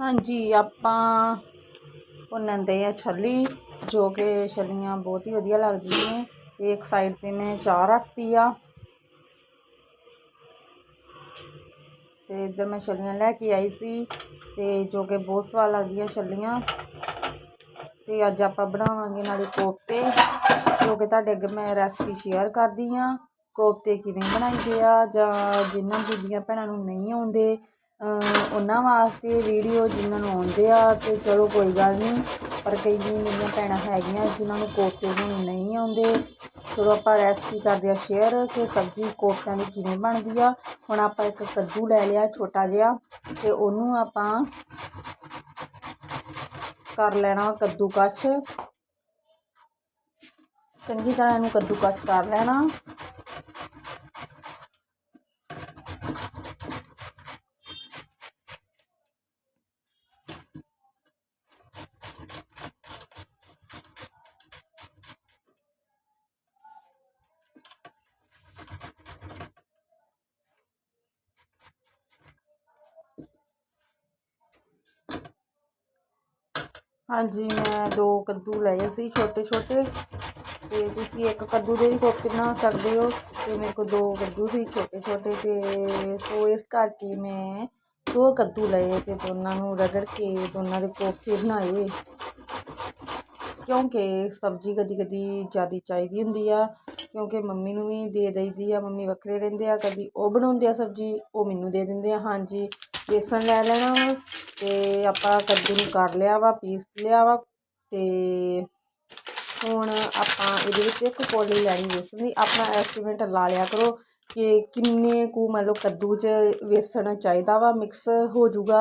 ਹਾਂਜੀ, ਆਪਾਂ ਭੁੰਨਣ ਦੇ ਆ ਛੱਲੀ, ਜੋ ਕਿ ਛੱਲੀਆਂ ਬਹੁਤ ਹੀ ਵਧੀਆ ਲੱਗਦੀਆਂ ਨੇ। ਤੇ ਇੱਕ ਸਾਈਡ ਤੇ ਮੈਂ ਚਾਹ ਰੱਖਤੀ ਆ। ਤੇ ਇੱਧਰ ਮੈਂ ਛੱਲੀਆਂ ਲੈ ਕੇ ਆਈ ਸੀ ਤੇ ਜੋ ਕਿ ਬਹੁਤ ਸਵਾਦ ਲੱਗਦੀਆਂ ਛੱਲੀਆਂ। ਤੇ ਅੱਜ ਆਪਾਂ ਬਣਾਵਾਂਗੇ ਨਾਲੇ ਕੋਫਤੇ, ਜੋ ਕਿ ਤੁਹਾਡੇ ਅੱਗੇ ਮੈਂ ਰੈਸਪੀ ਸ਼ੇਅਰ ਕਰਦੀ ਆ। ਕੋਫਤੇ ਕਿਵੇਂ ਬਣਾਈਦੇ ਆ ਜਾਂ ਜਿਨ੍ਹਾਂ ਬੀਬੀਆਂ ਭੈਣਾਂ ਨੂੰ ਨਹੀਂ ਆਉਂਦੇ ਉਹਨਾਂ ਵਾਸਤੇ ਵੀਡੀਓ ਜਿਨ੍ਹਾਂ ਨੂੰ ਆਉਂਦੇ ਆ ਅਤੇ ਚਲੋ ਕੋਈ ਗੱਲ ਨਹੀਂ ਪਰ ਕਈ ਮੇਰੀਆਂ ਭੈਣਾਂ ਹੈਗੀਆਂ ਜਿਨ੍ਹਾਂ ਨੂੰ ਕੋਫਤੇ ਬਣਾਉਣੇ ਨਹੀਂ ਆਉਂਦੇ। ਚਲੋ ਆਪਾਂ ਰੈਸਪੀ ਕਰਦੇ ਆ ਸ਼ੇਅਰ ਕਿ ਸਬਜ਼ੀ ਕੋਫਤਿਆਂ ਦੀ ਕਿਵੇਂ ਬਣਦੀ ਆ। ਹੁਣ ਆਪਾਂ ਇੱਕ ਕੱਦੂ ਲੈ ਲਿਆ ਛੋਟਾ ਜਿਹਾ ਤੇ ਉਹਨੂੰ ਆਪਾਂ ਕਰ ਲੈਣਾ ਕੱਦੂ ਕਸ਼। ਚੰਗੀ ਤਰ੍ਹਾਂ ਇਹਨੂੰ ਕੱਦੂ ਕੱਦੂਕਸ਼ ਕਰ ਲੈਣਾ। ਹਾਂਜੀ, ਮੈਂ ਦੋ ਕੱਦੂ ਲਏ ਸੀ ਛੋਟੇ ਛੋਟੇ। ਤੇ ਤੁਸੀਂ ਇੱਕ ਕੱਦੂ ਦੇ ਵੀ ਕੋਫਤੇ ਬਣਾ ਸਕਦੇ ਹੋ। ਤੇ ਮੇਰੇ ਕੋਲ ਦੋ ਕੱਦੂ ਸੀ ਛੋਟੇ ਛੋਟੇ ਤੇ ਸੋ ਇਸ ਕਰਕੇ ਮੈਂ ਦੋ ਕੱਦੂ ਲਏ ਤੇ ਦੋਨਾਂ ਨੂੰ ਰਗੜ ਕੇ ਦੋਨਾਂ ਦੇ ਕੋਫਤੇ ਬਣਾਏ। ਕਿਉਂਕਿ ਸਬਜ਼ੀ ਕਦੀ ਕਦੀ ਜ਼ਿਆਦਾ ਚਾਹੀਦੀ ਹੁੰਦੀ ਆ, ਕਿਉਂਕਿ ਮੰਮੀ ਨੂੰ ਵੀ ਦੇ ਦਈਦੀ ਆ, ਮੰਮੀ ਵੱਖਰੇ ਰਹਿੰਦੇ ਆ, ਕਦੀ ਉਹ ਬਣਾਉਂਦੇ ਆ ਸਬਜ਼ੀ, ਉਹ ਮੈਨੂੰ ਦੇ ਦਿੰਦੇ ਆ। ਹਾਂਜੀ ਬੇਸਣ ਲੈ ਲੈਣਾ ਵਾ ਤੇ ਆਪਾਂ ਕੱਦੂ ਨੂੰ ਕਰ ਲਿਆ ਵਾ, ਪੀਸ ਲਿਆ ਵਾ ਤੇ ਹੁਣ ਆਪਾਂ ਇਹਦੇ ਵਿੱਚ ਇੱਕ ਕੌਲੀ ਲੈਣੀ ਬੇਸਣ ਦੀ। ਆਪਣਾ ਐਸਟੀਮੇਟ ਲਾ ਲਿਆ ਕਰੋ ਕਿ ਕਿੰਨੇ ਕੁ ਮੰਨ ਲਓ ਕੱਦੂ 'ਚ ਵੇਸਣ ਚਾਹੀਦਾ ਵਾ ਮਿਕਸ ਹੋ ਜਾਊਗਾ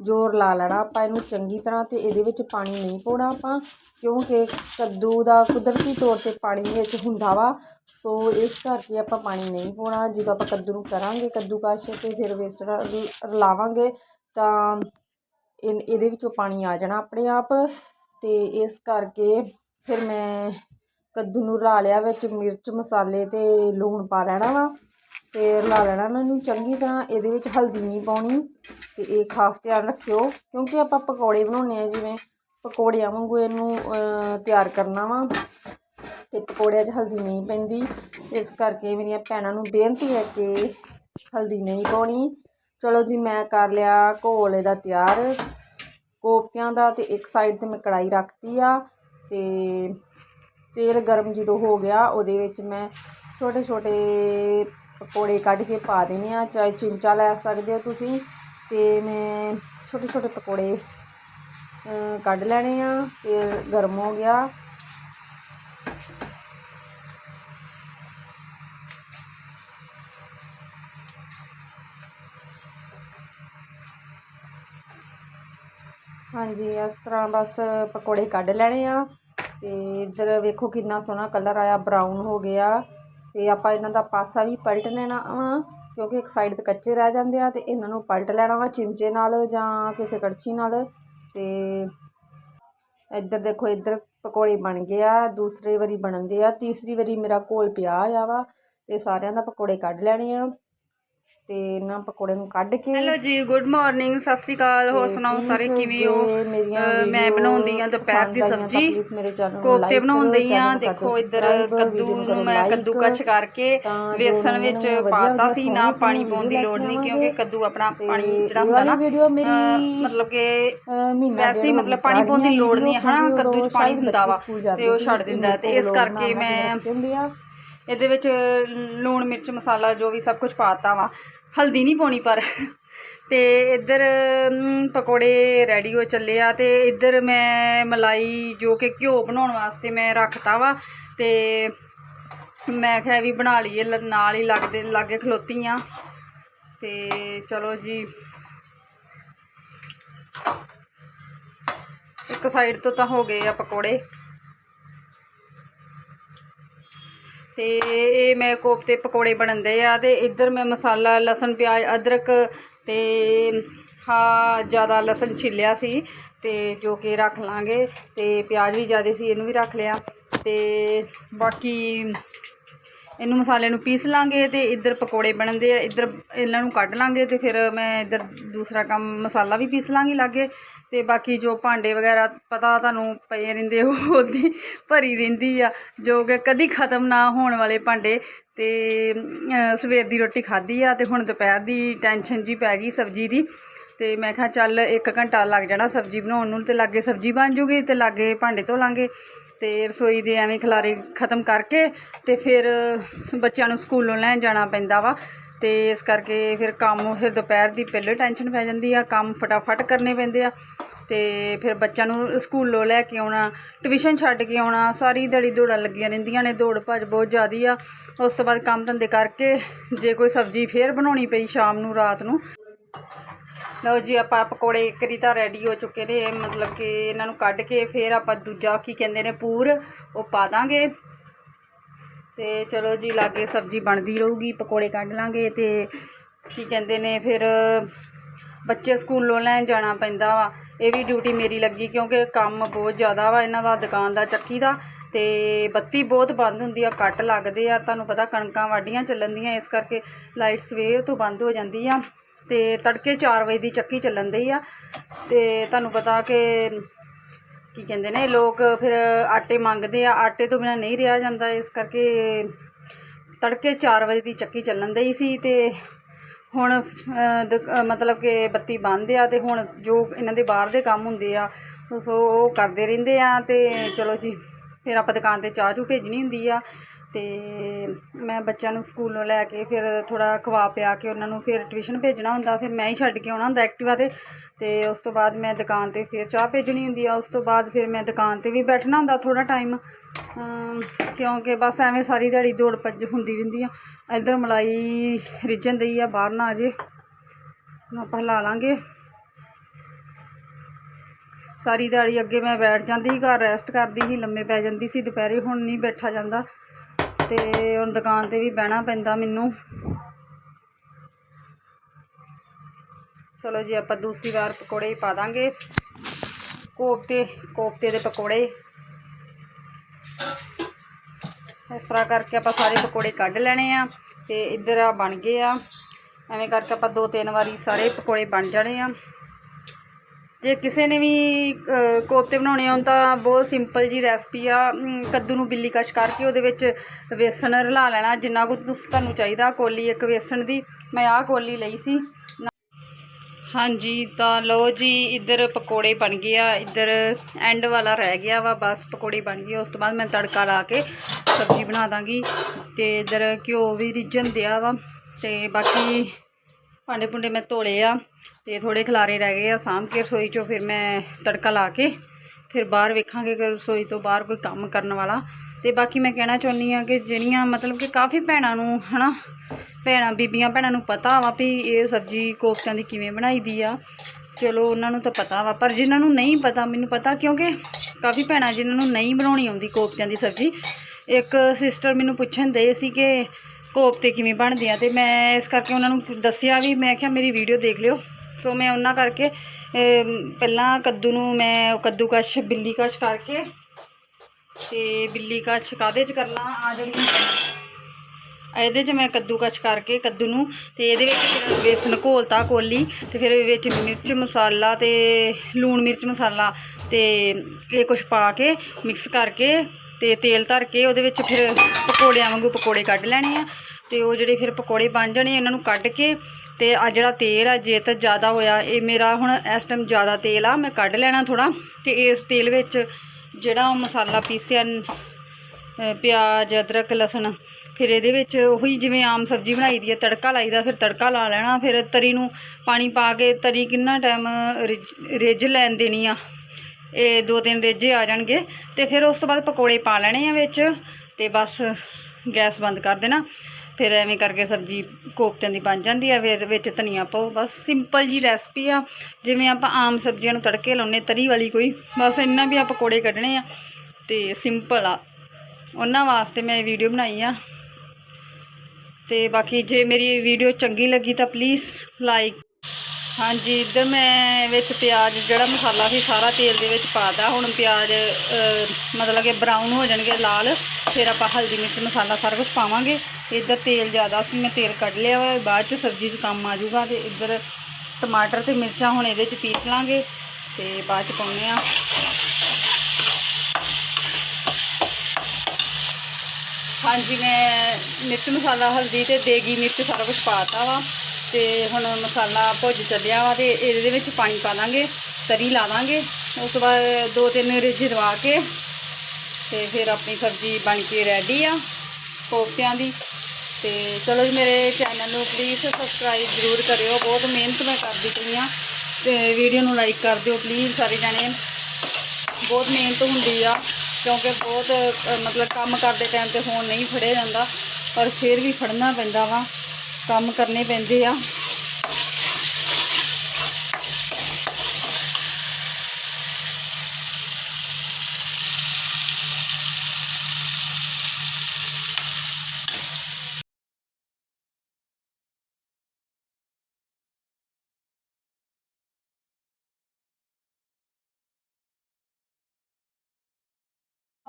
ਜ਼ੋਰ ਲਾ ਲੈਣਾ। ਆਪਾਂ ਇਹਨੂੰ ਚੰਗੀ ਤਰ੍ਹਾਂ ਅਤੇ ਇਹਦੇ ਵਿੱਚ ਪਾਣੀ ਨਹੀਂ ਪਾਉਣਾ ਆਪਾਂ, ਕਿਉਂਕਿ ਕੱਦੂ ਦਾ ਕੁਦਰਤੀ ਤੌਰ 'ਤੇ ਪਾਣੀ ਵਿੱਚ ਹੁੰਦਾ ਵਾ। ਸੋ ਇਸ ਕਰਕੇ ਆਪਾਂ ਪਾਣੀ ਨਹੀਂ ਪਾਉਣਾ। ਜਦੋਂ ਆਪਾਂ ਕੱਦੂ ਨੂੰ ਕਰਾਂਗੇ ਕੱਦੂਕਸ਼ ਅਤੇ ਫਿਰ ਵੇਸਣ ਰਲਾਵਾਂਗੇ ਤਾਂ ਇਹ ਇਹਦੇ ਵਿੱਚੋਂ ਪਾਣੀ ਆ ਜਾਣਾ ਆਪਣੇ ਆਪ। ਅਤੇ ਇਸ ਕਰਕੇ ਫਿਰ ਮੈਂ ਕੱਦੂ ਨੂੰ ਰਲਾ ਲਿਆ ਵਿੱਚ ਮਿਰਚ, ਮਸਾਲੇ ਅਤੇ ਲੂਣ ਪਾ ਲੈਣਾ ਵਾ। ਤੇ ਰਲਾ ਲੈਣਾ ਇਹਨਾਂ ਨੂੰ ਚੰਗੀ ਤਰ੍ਹਾਂ, ਇਹਦੇ ਵਿੱਚ ਹਲਦੀ ਨਹੀਂ ਪਾਉਣੀ ਤੇ ਇਹ ਖਾਸ ਧਿਆਨ ਰੱਖਿਓ, ਕਿਉਂਕਿ ਆਪਾਂ ਪਕੌੜੇ ਬਣਾਉਣੇ ਆ ਜਿਵੇਂ ਪਕੌੜਿਆਂ ਵਾਂਗੂ ਇਹਨੂੰ ਤਿਆਰ ਕਰਨਾ ਵਾ ਤੇ ਪਕੌੜਿਆਂ 'ਚ ਹਲਦੀ ਨਹੀਂ ਪੈਂਦੀ। ਇਸ ਕਰਕੇ ਮੇਰੀਆਂ ਭੈਣਾਂ ਨੂੰ ਬੇਨਤੀ ਹੈ ਕਿ ਹਲਦੀ ਨਹੀਂ ਪਾਉਣੀ। ਚਲੋ ਜੀ, ਮੈਂ ਕਰ ਲਿਆ ਘੋਲ ਇਹਦਾ ਤਿਆਰ। ਕੋਫਤਿਆਂ ਦਾ ਤੇ ਇੱਕ ਸਾਈਡ ਤੇ ਮੈਂ ਕੜਾਈ ਰੱਖਤੀ ਆ ਤੇ ਤੇਲ ਗਰਮ ਜਦੋਂ ਹੋ ਗਿਆ, ਉਹਦੇ ਵਿੱਚ ਮੈਂ ਛੋਟੇ ਛੋਟੇ ਪਕੌੜੇ ਕੱਢ ਕੇ ਪਾ ਦੇਣੇ ਆ, ਚਾਹੇ ਚਿਮਚਾ ਲੈ ਸਕਦੇ ਹੋ ਤੁਸੀਂ। ਤੇ ਮੈਂ ਛੋਟੇ ਛੋਟੇ ਪਕੌੜੇ ਕੱਢ ਲੈਣੇ ਆ ਤੇਲ ਗਰਮ ਹੋ ਗਿਆ। ਹਾਂਜੀ, ਇਸ ਤਰ੍ਹਾਂ ਬਸ ਪਕੌੜੇ ਕੱਢ ਲੈਣੇ ਆ। ਤੇ ਇੱਧਰ ਵੇਖੋ ਕਿੰਨਾ ਸੋਹਣਾ ਕਲਰ ਆਇਆ, ਬਰਾਊਨ ਹੋ ਗਿਆ। ਤੇ ਆਪਾਂ ਇਹਨਾਂ ਦਾ ਪਾਸਾ ਵੀ ਪਲਟ ਲੈਣਾ ਵਾ, ਕਿਉਂਕਿ ਇੱਕ ਸਾਈਡ ਤੇ ਕੱਚੇ ਰਹਿ ਜਾਂਦੇ ਆ ਤੇ ਇਹਨਾਂ ਨੂੰ ਪਲਟ ਲੈਣਾ ਵਾ ਚਿਮਚੇ ਨਾਲ ਜਾਂ ਕਿਸੇ ਕੜਛੀ ਨਾਲ। ਤੇ ਇੱਧਰ ਦੇਖੋ, ਇੱਧਰ ਪਕੌੜੇ ਬਣ ਗਏ ਆ, ਦੂਸਰੀ ਵਾਰੀ ਬਣਨ ਦੇ ਆ, ਤੀਸਰੀ ਵਾਰੀ ਮੇਰਾ ਘੋਲ ਪਿਆ ਆ ਵਾ ਤੇ ਸਾਰਿਆਂ ਦਾ ਪਕੌੜੇ ਕੱਢ ਲੈਣੇ ਆ। ਤੇ ਇਹਨਾਂ ਪਕੌੜੇ ਨੂੰ ਕੱਢ ਕੇ hello ji good morning Sat Sri ਅਕਾਲ। ਹੋਰ ਸੁਣਾਓ ਸਾਰੇ ਕਿਵੇਂ ਹੋ? ਮੈਂ ਬਣਾਉਂਦੀ ਆ ਦੁਪਹਿਰ ਦੀ ਸਬਜ਼ੀ। ਕੋਫਤੇ ਬਣਾਉਂਦੀ ਆ ਦੇਖੋ ਇੱਧਰ ਕੱਦੂ ਨੂੰ ਮੈਂ ਕੱਦੂ ਕਸ਼ ਕਰਕੇ ਵੇਸਣ ਵਿੱਚ ਪਾਤਾ ਸੀ ਨਾ ਪਾਣੀ ਪਾਉਣ ਦੀ ਲੋੜ ਨਹੀਂ ਕਿਉਂਕਿ ਕੱਦੂ ਆਪਣਾ ਪਾਣੀ ਜਿਹੜਾ ਹੁੰਦਾ ਨਾ। ਮਤਲਬ ਕਿ ਵੈਸੇ ਮਤਲਬ ਪਾਣੀ ਪਾਉਣ ਦੀ ਲੋੜ ਨਹੀਂ। ਹਨਾ ਕੱਦੂ 'ਚ ਪਾਣੀ ਹੁੰਦਾ ਵਾ ਤੇ ਉਹ ਛੱਡ ਦਿੰਦਾ ਤੇ ਇਸ ਕਰਕੇ ਮੈਂ ਇਹਦੇ ਵਿੱਚ ਲੂਣ, ਮਿਰਚ, ਮਸਾਲਾ ਜੋ ਵੀ ਸਭ ਕੁਝ ਪਾਤਾ ਵਾ। ਹਲਦੀ ਨਹੀਂ ਪਾਉਣੀ ਪਰ। ਤੇ ਇੱਧਰ ਪਕੌੜੇ ਰੈਡੀ ਹੋ ਚੱਲੇ ਆ ਤੇ ਇੱਧਰ ਮੈਂ ਮਲਾਈ ਜੋ ਕਿ ਘਿਓ ਬਣਾਉਣ ਵਾਸਤੇ ਮੈਂ ਰੱਖਤਾ ਵਾ ਤੇ ਮੈਂ ਕਿਹਾ ਵੀ ਬਣਾ ਲਈਏ, ਲ- ਨਾਲ ਹੀ ਲੱਗਦੇ, ਲਾਗੇ ਖਲੋਤੀ ਆ। ਤੇ ਚਲੋ ਜੀ। ਇੱਕ ਸਾਈਡ ਤੋਂ ਤਾਂ ਹੋ ਗਏ ਆ ਪਕੌੜੇ। ਤੇ ਇਹ ਮੈਂ ਕੋਫਤੇ ਪਕੌੜੇ ਬਣਦੇ ਆ ਤੇ ਇੱਧਰ ਮੈਂ ਮਸਾਲਾ, ਲਸਣ, ਪਿਆਜ਼, ਅਦਰਕ ਤੇ ਹਾਂ ਜ਼ਿਆਦਾ ਲਸਣ ਛਿੱਲਿਆ ਸੀ ਤੇ ਜੋ ਕਿ ਰੱਖ ਲਾਂਗੇ ਤੇ ਪਿਆਜ਼ ਵੀ ਜ਼ਿਆਦਾ ਸੀ, ਇਹਨੂੰ ਵੀ ਰੱਖ ਲਿਆ ਤੇ ਬਾਕੀ ਇਹਨੂੰ ਮਸਾਲੇ ਨੂੰ ਪੀਸ ਲਾਂਗੇ ਤੇ ਇੱਧਰ ਪਕੌੜੇ ਬਣਦੇ ਆ, ਇੱਧਰ ਇਹਨਾਂ ਨੂੰ ਕੱਢ ਲਾਂਗੇ ਤੇ ਫਿਰ ਮੈਂ ਇੱਧਰ ਦੂਸਰਾ ਕੰਮ ਮਸਾਲਾ ਵੀ ਪੀਸ ਲਾਂਗੀ ਲਾਗੇ ਤੇ ਬਾਕੀ ਜੋ ਭਾਂਡੇ ਵਗੈਰਾ ਪਤਾ ਤੁਹਾਨੂੰ ਪਏ ਰਹਿੰਦੇ ਉਹ ਉਹਦੀ ਭਰੀ ਰਹਿੰਦੀ ਆ, ਜੋ ਕਿ ਕਦੀ ਖਤਮ ਨਾ ਹੋਣ ਵਾਲੇ ਭਾਂਡੇ। ਤੇ ਸਵੇਰ ਦੀ ਰੋਟੀ ਖਾਧੀ ਆ ਤੇ ਹੁਣ ਦੁਪਹਿਰ ਦੀ ਟੈਨਸ਼ਨ ਜੀ ਪੈ ਗਈ ਸਬਜ਼ੀ ਦੀ। ਤੇ ਮੈਂ ਕਿਹਾ ਚੱਲ 1 ਘੰਟਾ ਲੱਗ ਜਾਣਾ ਸਬਜ਼ੀ ਬਣਾਉਣ ਨੂੰ ਤੇ ਲਾਗੇ ਸਬਜ਼ੀ ਬਣ ਜੂਗੀ ਤੇ ਲਾਗੇ ਭਾਂਡੇ ਧੋ ਲਾਂਗੇ ਤੇ ਰਸੋਈ ਦੇ ਐਵੇਂ ਖਲਾਰੇ ਖਤਮ ਕਰਕੇ ਤੇ ਫਿਰ ਬੱਚਿਆਂ ਨੂੰ ਸਕੂਲੋਂ ਲੈਣ ਜਾਣਾ ਪੈਂਦਾ ਵਾ। ਤੇ ਇਸ ਕਰਕੇ ਫਿਰ ਕੰਮ ਫਿਰ ਦੁਪਹਿਰ ਦੀ ਪਹਿਲੇ ਟੈਨਸ਼ਨ ਪੈ ਜਾਂਦੀ ਆ, ਕੰਮ ਫਟਾਫਟ ਕਰਨੇ ਪੈਂਦੇ ਆ ਤੇ ਫਿਰ ਬੱਚਿਆਂ ਨੂੰ ਸਕੂਲੋਂ ਲੈ ਕੇ ਆਉਣਾ ਟਿਊਸ਼ਨ ਛੱਡ ਕੇ ਆਉਣਾ, ਸਾਰੀ ਦਿਹਾੜੀ ਦੌੜਾਂ ਲੱਗੀਆਂ ਰਹਿੰਦੀਆਂ ਨੇ, ਦੌੜ ਭੱਜ ਬਹੁਤ ਜ਼ਿਆਦੀ ਆ। ਉਸ ਤੋਂ ਬਾਅਦ ਕੰਮ ਧੰਦੇ ਕਰਕੇ ਜੇ ਕੋਈ ਸਬਜ਼ੀ ਫੇਰ ਬਣਾਉਣੀ ਪਈ ਸ਼ਾਮ ਨੂੰ, ਰਾਤ ਨੂੰ। ਲਓ ਜੀ, ਆਪਾਂ ਪਕੌੜੇ ਇੱਕ ਰੀ ਤਾਂ ਰੈਡੀ ਹੋ ਚੁੱਕੇ ਨੇ, ਮਤਲਬ ਕਿ ਇਹਨਾਂ ਨੂੰ ਕੱਢ ਕੇ ਫਿਰ ਆਪਾਂ ਦੂਜਾ ਕੀ ਕਹਿੰਦੇ ਨੇ ਪੂਰ, ਉਹ ਪਾ ਦਾਂਗੇ। ਤੇ ਚਲੋ ਜੀ, ਲਾਗੇ ਸਬਜ਼ੀ ਬਣਦੀ ਰਹੂਗੀ, ਪਕੌੜੇ ਕੱਢ ਲਾਂਗੇ ਤੇ ਕੀ ਕਹਿੰਦੇ ਨੇ, ਫਿਰ ਬੱਚੇ ਸਕੂਲੋਂ ਲੈਣ ਜਾਣਾ ਪੈਂਦਾ ਵਾ। ਇਹ ਵੀ ਡਿਊਟੀ ਮੇਰੀ ਲੱਗੀ ਕਿਉਂਕਿ ਕੰਮ ਬਹੁਤ ਜ਼ਿਆਦਾ ਵਾ ਇਹਨਾਂ ਦਾ, ਦੁਕਾਨ ਦਾ, ਚੱਕੀ ਦਾ। ਤੇ ਬੱਤੀ ਬਹੁਤ ਬੰਦ ਹੁੰਦੀ ਆ, ਕੱਟ ਲੱਗਦੇ ਆ। ਤੁਹਾਨੂੰ ਪਤਾ ਕਣਕਾਂ ਵਾਢੀਆਂ ਚੱਲਣ ਦੀਆਂ, ਇਸ ਕਰਕੇ ਲਾਈਟ ਸਵੇਰ ਤੋਂ ਬੰਦ ਹੋ ਜਾਂਦੀ ਆ। ਤੇ ਤੜਕੇ 4 ਵਜੇ ਦੀ ਚੱਕੀ ਚੱਲਣ ਦੀ ਆ। ਤੇ ਤੁਹਾਨੂੰ ਪਤਾ ਕਿ ਕੀ ਕਹਿੰਦੇ ਨੇ ਲੋਕ ਫਿਰ ਆਟੇ ਮੰਗਦੇ ਆ ਆਟੇ ਤੋਂ ਬਿਨਾ ਨਹੀਂ ਰਿਹਾ ਜਾਂਦਾ ਇਸ ਕਰਕੇ ਤੜਕੇ 4 ਵਜੇ ਦੀ ਚੱਕੀ ਚੱਲਣ ਦੀ ਸੀ ਤੇ ਹੁਣ ਅਹ, ਮਤਲਬ ਕਿ ਬੱਤੀ ਬੰਦ ਆ ਤੇ ਹੁਣ ਜੋ ਇਹਨਾਂ ਦੇ ਬਾਹਰ ਦੇ ਕੰਮ ਹੁੰਦੇ ਆ ਸੋ ਉਹ ਕਰਦੇ ਰਹਿੰਦੇ ਆ ਤੇ ਚਲੋ ਜੀ ਫਿਰ ਆਪਾਂ ਦੁਕਾਨ ਤੇ ਚਾਹ ਚੂ ਭੇਜਣੀ ਹੁੰਦੀ ਆ। ਤੇ ਮੈਂ ਬੱਚਿਆਂ ਨੂੰ ਸਕੂਲੋਂ ਲੈ ਕੇ ਫਿਰ ਥੋੜਾ ਖਵਾ ਪਿਆ ਕੇ ਉਹਨਾਂ ਨੂੰ ਫਿਰ ਟਿਊਸ਼ਨ ਭੇਜਣਾ ਹੁੰਦਾ, ਫਿਰ ਮੈਂ ਹੀ ਛੱਡ ਕੇ ਆਉਣਾ ਹੁੰਦਾ ਐਕਟਿਵਾ ਤੇ। ਤੇ ਉਸ ਤੋਂ ਬਾਅਦ ਮੈਂ ਦੁਕਾਨ ਤੇ ਫਿਰ ਚਾਹ ਭੇਜਣੀ ਹੁੰਦੀ ਆ, ਉਸ ਤੋਂ ਬਾਅਦ ਫਿਰ ਮੈਂ ਦੁਕਾਨ ਤੇ ਵੀ ਬੈਠਣਾ ਹੁੰਦਾ ਥੋੜਾ ਟਾਈਮ ਕਿਉਂਕਿ ਬਸ ਐਵੇਂ ਸਾਰੀ ਦਿਹਾੜੀ ਦੌੜ ਭੱਜ ਹੁੰਦੀ ਰਹਿੰਦੀ ਆ। ਇੱਧਰ ਮਲਾਈ ਰਿੱਝਣ ਦਈ ਆ, ਬਾਹਰ ਨਾ ਆ ਜੇ। ਆਪਾਂ ਲਾ ਲਾਂਗੇ। ਸਾਰੀ ਦਿਹਾੜੀ ਅੱਗੇ ਮੈਂ ਬੈਠ ਜਾਂਦੀ ਸੀ, ਘਰ ਰੈਸਟ ਕਰਦੀ ਸੀ, ਲੰਮੇ ਪੈ ਜਾਂਦੀ ਸੀ, ਦੁਪਹਿਰੇ ਹੁਣ ਨਹੀਂ ਬੈਠਾ ਜਾਂਦਾ। ਤੇ ਹੁਣ ਦੁਕਾਨ ਤੇ ਵੀ ਬਹਿਣਾ ਪੈਂਦਾ ਮੈਨੂੰ। ਚਲੋ ਜੀ, ਆਪਾਂ ਦੂਸਰੀ ਵਾਰ ਪਕੌੜੇ ਹੀ ਪਾ ਦਾਂਗੇ। ਕੋਫਤੇ ਕੋਫਤੇ ਦੇ ਪਕੌੜੇ। ਇਸ ਤਰ੍ਹਾਂ ਕਰਕੇ ਆਪਾਂ ਸਾਰੇ ਪਕੌੜੇ ਕੱਢ ਲੈਣੇ ਆ ਤੇ ਇੱਧਰ ਆ ਬਣ ਗਏ ਆ। ਐਵੇਂ ਕਰਕੇ ਆਪਾਂ ਦੋ ਤਿੰਨ ਵਾਰੀ ਸਾਰੇ ਪਕੌੜੇ ਬਣ ਜਾਣੇ ਆ। ਜੇ ਕਿਸੇ ਨੇ ਵੀ ਕੋਫਤੇ ਬਣਾਉਣੇ ਹੋਣ ਤਾਂ ਬਹੁਤ ਸਿੰਪਲ ਜੀ ਰੈਸਪੀ ਆ। ਕੱਦੂ ਨੂੰ ਬਿੱਲੀ ਕਸ਼ ਕਰਕੇ ਉਹਦੇ ਵਿੱਚ ਵੇਸਣ ਰਲਾ ਲੈਣਾ, ਜਿੰਨਾ ਕੁ ਤੁਹਾਨੂੰ ਚਾਹੀਦਾ ਕੋਲੀ ਇੱਕ ਵੇਸਣ ਦੀ। ਮੈਂ ਆਹ ਕੋਲੀ ਲਈ ਸੀ। ਹਾਂਜੀ, ਤਾਂ ਲਓ ਜੀ, ਇੱਧਰ ਪਕੌੜੇ ਬਣ ਗਏ ਆ। ਇੱਧਰ ਐਂਡ ਵਾਲਾ ਰਹਿ ਗਿਆ ਵਾ, ਬਸ ਪਕੌੜੇ ਬਣ ਗਏ। ਉਸ ਤੋਂ ਬਾਅਦ ਮੈਂ ਤੜਕਾ ਲਾ ਕੇ ਸਬਜ਼ੀ ਬਣਾ ਦਾਂਗੀ। ਤੇ ਇੱਧਰ ਘਿਓ ਵੀ ਰਿੱਝਣ ਦਿਆ ਵਾ। ਤੇ ਬਾਕੀ ਭਾਂਡੇ ਭੁੰਡੇ ਮੈਂ ਧੋਲੇ ਆ। ਤੇ ਥੋੜੇ ਖਲਾਰੇ ਰਹਿ ਗਏ ਆ, ਸਾਂਭ ਕੇ ਰਸੋਈ ਚੋਂ ਫਿਰ ਮੈਂ ਤੜਕਾ ਲਾ ਕੇ ਫਿਰ ਬਾਹਰ ਵੇਖਾਂਗੇ ਕਿ ਰਸੋਈ ਤੋਂ ਬਾਹਰ ਕੋਈ ਕੰਮ ਕਰਨ ਵਾਲਾ। ਤੇ ਬਾਕੀ ਮੈਂ ਕਹਿਣਾ ਚਾਹੁੰਦੀ ਆ ਕਿ ਜਿਹੜੀਆਂ ਮਤਲਬ ਕਿ ਕਾਫੀ ਭੈਣਾਂ ਨੂੰ, ਹਨਾ, ਭੈਣਾਂ, ਬੀਬੀਆਂ ਭੈਣਾਂ ਨੂੰ ਪਤਾ ਵਾ ਵੀ ਇਹ ਸਬਜ਼ੀ ਕੋਫਤਿਆਂ ਦੀ ਕਿਵੇਂ ਬਣਾਈ ਦੀ ਆ। ਚਲੋ, ਉਹਨਾਂ ਨੂੰ ਤਾਂ ਪਤਾ ਵਾ, ਪਰ ਜਿਨ੍ਹਾਂ ਨੂੰ ਨਹੀਂ ਪਤਾ, ਮੈਨੂੰ ਪਤਾ ਕਿਉਂਕਿ ਕਾਫੀ ਭੈਣਾਂ ਜਿਨ੍ਹਾਂ ਨੂੰ ਨਹੀਂ ਬਣਾਉਣੀ ਆਉਂਦੀ ਕੋਫਤਿਆਂ ਦੀ ਸਬਜ਼ੀ। ਇੱਕ ਸਿਸਟਰ ਮੈਨੂੰ ਪੁੱਛਣ ਦੇ ਸੀ ਕਿ ਕੋਫਤੇ ਕਿਵੇਂ ਬਣਦੇ ਆ, ਤੇ ਮੈਂ ਇਸ ਕਰਕੇ ਉਹਨਾਂ ਨੂੰ ਦੱਸਿਆ ਵੀ, ਮੈਂ ਕਿਹਾ ਮੇਰੀ ਵੀਡੀਓ ਦੇਖ ਲਿਓ। ਸੋ ਮੈਂ ਉਹਨਾਂ ਕਰਕੇ ਪਹਿਲਾਂ ਕੱਦੂ ਨੂੰ ਮੈਂ ਕੱਦੂ ਕੱਦੂਕਸ਼ ਬਿੱਲੀ ਕਸ਼ ਕਰਕੇ, ਤੇ ਬਿੱਲੀ ਕਸ਼ ਕਾਦੇ ਚ ਕਰਨਾ ਆ ਜਿਹੜੀ ਇਹਦੇ 'ਚ ਮੈਂ ਕੱਦੂ ਕੱਦੂਕਸ਼ ਕਰਕੇ ਕੱਦੂ ਨੂੰ, ਤੇ ਇਹਦੇ ਵਿੱਚ ਫਿਰ ਬੇਸਨ ਘੋਲਤਾ ਕੋਲੀ, ਤੇ ਫਿਰ ਇਹਦੇ ਵਿੱਚ ਮਿਰਚ ਮਸਾਲਾ ਤੇ ਲੂਣ ਮਿਰਚ ਮਸਾਲਾ ਤੇ ਇਹ ਕੁਝ ਪਾ ਕੇ ਮਿਕਸ ਕਰਕੇ ਤੇ ਤੇਲ ਧਰ ਕੇ ਉਹਦੇ ਵਿੱਚ ਫਿਰ ਪਕੌੜਿਆਂ ਵਾਂਗੂ ਪਕੌੜੇ ਕੱਢ ਲੈਣੇ ਆ, ਤੇ ਉਹ ਜਿਹੜੇ ਫਿਰ ਪਕੌੜੇ ਬਣ ਜਾਣੇ ਇਹਨਾਂ ਨੂੰ ਕੱਢ ਕੇ ਤੇ ਆ ਜਿਹੜਾ ਤੇਲ ਆ, ਜੇ ਤਾਂ ਜ਼ਿਆਦਾ ਹੋਇਆ, ਇਹ ਮੇਰਾ ਹੁਣ ਇਸ ਟਾਈਮ ਜ਼ਿਆਦਾ ਤੇਲ ਆ, ਮੈਂ ਕੱਢ ਲੈਣਾ ਥੋੜਾ ਤੇ ਇਸ ਤੇਲ ਵਿੱਚ ਜਿਹੜਾ ਮਸਾਲਾ ਪੀਸਿਆ ਪਿਆਜ਼, ਅਦਰਕ, ਲਸਣ, ਫਿਰ ਇਹਦੇ ਵਿੱਚ ਉਹੀ ਜਿਵੇਂ ਆਮ ਸਬਜ਼ੀ ਬਣਾਈ ਦੀ ਹੈ ਤੜਕਾ ਲਾਈਦਾ ਫਿਰ ਤੜਕਾ ਲਾ ਲੈਣਾ, ਫਿਰ ਤਰੀ ਨੂੰ ਪਾਣੀ ਪਾ ਕੇ ਤਰੀ ਕਿੰਨਾ ਟਾਈਮ ਰਿੱਝ ਲੈਣ ਦੇਣੀ ਆ, ਇਹ ਦੋ ਤਿੰਨ ਰੇਜੇ ਆ ਜਾਣਗੇ ਤੇ ਫਿਰ ਉਸ ਤੋਂ ਬਾਅਦ ਪਕੌੜੇ ਪਾ ਲੈਣੇ ਆ ਵਿੱਚ ਤੇ ਬਸ ਗੈਸ ਬੰਦ ਕਰ ਦੇਣਾ। ਫਿਰ ਐਵੇਂ ਕਰਕੇ ਸਬਜ਼ੀ ਕੋਫਤਿਆਂ ਦੀ ਬਣ ਜਾਂਦੀ ਆ, ਫਿਰ ਵਿੱਚ ਧਨੀਆ ਪਾਓ। ਬਸ ਸਿੰਪਲ ਜੀ ਰੈਸਪੀ ਆ। ਜਿਵੇਂ ਆਪਾਂ ਆਮ ਸਬਜ਼ੀਆਂ ਨੂੰ ਤੜਕੇ ਲਾਉਨੇ ਤਰੀ ਵਾਲੀ ਕੋਈ। ਬਸ ਇੰਨਾ ਵੀ ਆ, ਪਕੌੜੇ ਕੱਢਣੇ ਆ। ਤੇ ਸਿੰਪਲ ਆ। ਉਹਨਾਂ ਵਾਸਤੇ ਮੈਂ ਇਹ ਵੀਡੀਓ ਬਣਾਈ ਆ। ਤੇ ਬਾਕੀ ਜੇ ਮੇਰੀ ਵੀਡੀਓ ਚੰਗੀ ਲੱਗੀ ਤਾਂ ਪਲੀਜ਼ ਲਾਈਕ ਹਾਂਜੀ, ਇੱਧਰ ਮੈਂ ਵਿੱਚ ਪਿਆਜ਼, ਜਿਹੜਾ ਮਸਾਲਾ ਸੀ, ਸਾਰਾ ਤੇਲ ਦੇ ਵਿੱਚ ਪਾਤਾ ਹੁਣ ਪਿਆਜ਼ ਮਤਲਬ ਕਿ ਬਰਾਊਨ ਹੋ ਜਾਣਗੇ, ਲਾਲ। ਫਿਰ ਆਪਾਂ ਹਲਦੀ ਮਿਰਚ ਮਸਾਲਾ ਸਾਰਾ ਕੁਝ ਪਾਵਾਂਗੇ। ਇੱਧਰ ਤੇਲ ਜ਼ਿਆਦਾ ਸੀ, ਮੈਂ ਤੇਲ ਕੱਢ ਲਿਆ ਵਾ, ਬਾਅਦ ਚ ਸਬਜ਼ੀ 'ਚ ਕੰਮ ਆ ਜਾਊਗਾ ਤੇ ਇੱਧਰ ਟਮਾਟਰ ਤੇ ਮਿਰਚਾਂ ਹੁਣ ਇਹਦੇ 'ਚ ਪੀਸ ਲਾਂਗੇ ਤੇ ਬਾਅਦ 'ਚ ਪਾਉਂਦੇ ਆ। ਹਾਂਜੀ, ਮੈਂ ਮਿਰਚ ਮਸਾਲਾ, ਹਲਦੀ ਤੇ ਦੇਗੀ ਮਿਰਚ ਸਾਰਾ ਕੁਝ ਪਾਤਾ ਵਾ ਤੇ ਹੁਣ ਮਸਾਲਾ ਭੁੱਜ ਚੱਲਿਆ ਵਾ ਤੇ ਇਹਦੇ ਵਿੱਚ ਪਾਣੀ ਪਾ ਦਾਂਗੇ, ਤਰੀ ਲਾ ਦਾਂਗੇ, ਉਸ ਤੋਂ ਬਾਅਦ ਦੋ ਤਿੰਨ ਰਿੱਝ ਦਵਾ ਕੇ ਤੇ ਫਿਰ ਆਪਣੀ ਸਬਜ਼ੀ ਬਣ ਕੇ ਰੈਡੀ ਆ ਕੋਫਤਿਆਂ ਦੀ। ਤੇ ਚਲੋ ਜੀ, ਮੇਰੇ ਚੈਨਲ ਨੂੰ ਪਲੀਜ਼ ਸਬਸਕ੍ਰਾਈਬ ਜ਼ਰੂਰ ਕਰਿਓ। ਬਹੁਤ ਮਿਹਨਤ ਮੈਂ ਕਰਦੀ ਪਈ ਆ ਤੇ ਵੀਡੀਓ ਨੂੰ ਲਾਈਕ ਕਰ ਦਿਓ ਪਲੀਜ਼ ਸਾਰੇ ਜਾਣੇ। ਬਹੁਤ ਮਿਹਨਤ ਹੁੰਦੀ ਆ, ਕਿਉਂਕਿ ਬਹੁਤ ਮਤਲਬ ਕੰਮ ਕਰਦੇ ਟਾਈਮ ਤੇ ਫੋਨ ਨਹੀਂ ਫੜਿਆ ਜਾਂਦਾ, ਪਰ ਫਿਰ ਵੀ ਫੜਨਾ ਪੈਂਦਾ ਵਾ, ਕੰਮ ਕਰਨੇ ਪੈਂਦੇ ਆ।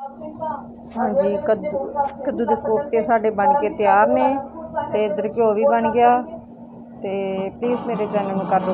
ਹਾਂਜੀ, ਕੱਦੂ ਕੱਦੂ ਦੇ ਕੋਫਤੇ ਸਾਡੇ ਬਣ ਕੇ ਤਿਆਰ ਨੇ ਅਤੇ ਇੱਧਰ ਘਿਓ ਵੀ ਬਣ ਗਿਆ ਅਤੇ ਪਲੀਜ਼ ਮੇਰੇ ਚੈਨਲ ਨੂੰ ਕਰ ਦਿਓ